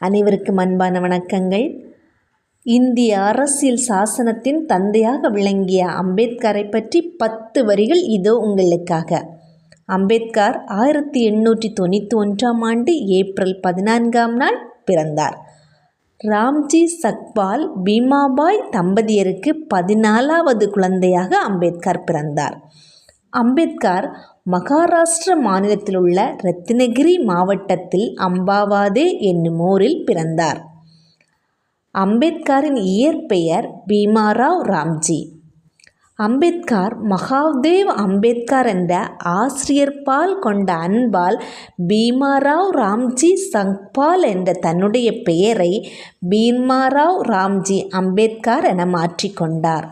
அனைவருக்கும் அன்பான வணக்கங்கள். இந்திய அரசியல் சாசனத்தின் தந்தையாக விளங்கிய அம்பேத்கரை பற்றி பத்து வரிகள் இதோ உங்களுக்காக. அம்பேத்கர் ஆயிரத்தி எண்ணூற்றி தொண்ணூற்றி ஒன்றாம் ஆண்டு ஏப்ரல் பதினான்காம் நாள் பிறந்தார். ராம்ஜி சக்பால் பீமாபாய் தம்பதியருக்கு பதினாலாவது குழந்தையாக அம்பேத்கர் பிறந்தார். அம்பேத்கர் மகாராஷ்டிர மாநிலத்தில் உள்ள ரத்தினகிரி மாவட்டத்தில் அம்பாவாதே என்னும் ஊரில் பிறந்தார். அம்பேத்கரின் இயற்பெயர் பீமாராவ் ராம்ஜி. அம்பேத்கர் மகாதேவ் அம்பேத்கர் என்ற ஆசிரியர்பால் கொண்ட அன்பால் பீமாராவ் ராம்ஜி சங்பால் என்ற தன்னுடைய பெயரை பீமாராவ் ராம்ஜி அம்பேத்கர் என மாற்றிக்கொண்டார்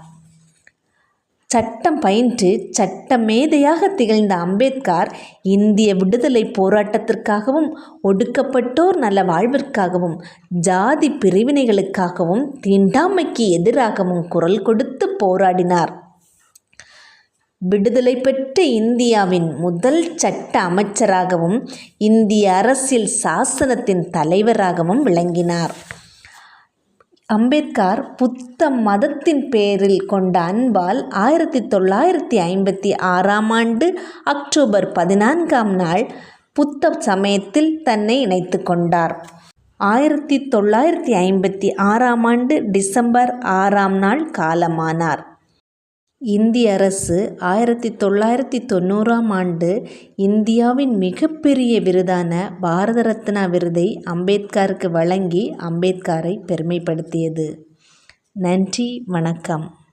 சட்டம் பயின்று சட்ட மேதையாக திகழ்ந்த அம்பேத்கர் இந்திய விடுதலை போராட்டத்திற்காகவும் ஒடுக்கப்பட்டோர் நல்ல வாழ்விற்காகவும் ஜாதி பிரிவினைகளுக்காகவும் தீண்டாமைக்கு எதிராகவும் குரல் கொடுத்து போராடினார். விடுதலை பெற்ற இந்தியாவின் முதல் சட்ட அமைச்சராகவும் இந்திய அரசியல் சாசனத்தின் தலைவராகவும் விளங்கினார். அம்பேத்கர் புத்த மதத்தின் பேரில் கொண்ட அன்பால் ஆயிரத்தி தொள்ளாயிரத்தி ஐம்பத்தி ஆறாம் ஆண்டு அக்டோபர் பதினான்காம் நாள் புத்த சமயத்தில் தன்னை இணைத்து கொண்டார். ஆயிரத்தி தொள்ளாயிரத்தி ஐம்பத்தி ஆறாம் ஆண்டு டிசம்பர் ஆறாம் நாள் காலமானார். இந்திய அரசு ஆயிரத்தி தொள்ளாயிரத்தி தொண்ணூறாம் ஆண்டு இந்தியாவின் மிகப்பெரிய விருதான பாரத ரத்னா விருதை அம்பேத்கருக்கு வழங்கி அம்பேத்கரை பெருமைப்படுத்தியது. நன்றி வணக்கம்.